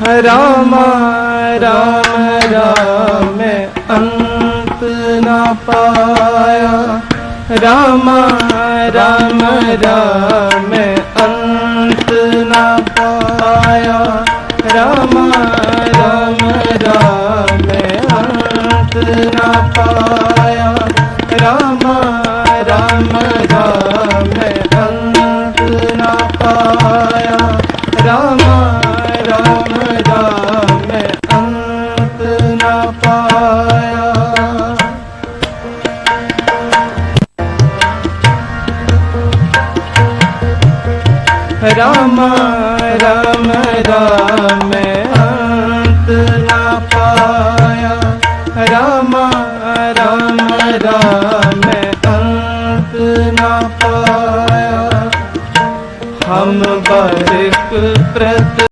ਰਾਮ ਰਾਮ ਰਾਮ ਅੰਤ ਨਾ ਪਾਇਆ ਰਾਮ ਰਾਮ ਰਾਮ ਅੰਤ ਨਾ ਪਾਇਆ ਰਾਮ ਰਾਮ ਰਾਮ ਅੰਤ ਨਾ ਪਾਇਆ ਰਾਮ ਰਾਮ ਰਾਮ ਅੰਤ ਨਾ ਪਾਇਆ ਰਾਮ ਨਾ ਪਾਇਆ। ਰਾਮ ਰਾਮ ਰਾਮ, ਅੰਤ ਨਾ ਪਾਇਆ। ਰਾਮ ਰਾਮ ਰਾਮ, ਅੰਤ ਨਾ ਪਾਇਆ। ਹਮ ਬਰਕ ਪ੍ਰਤ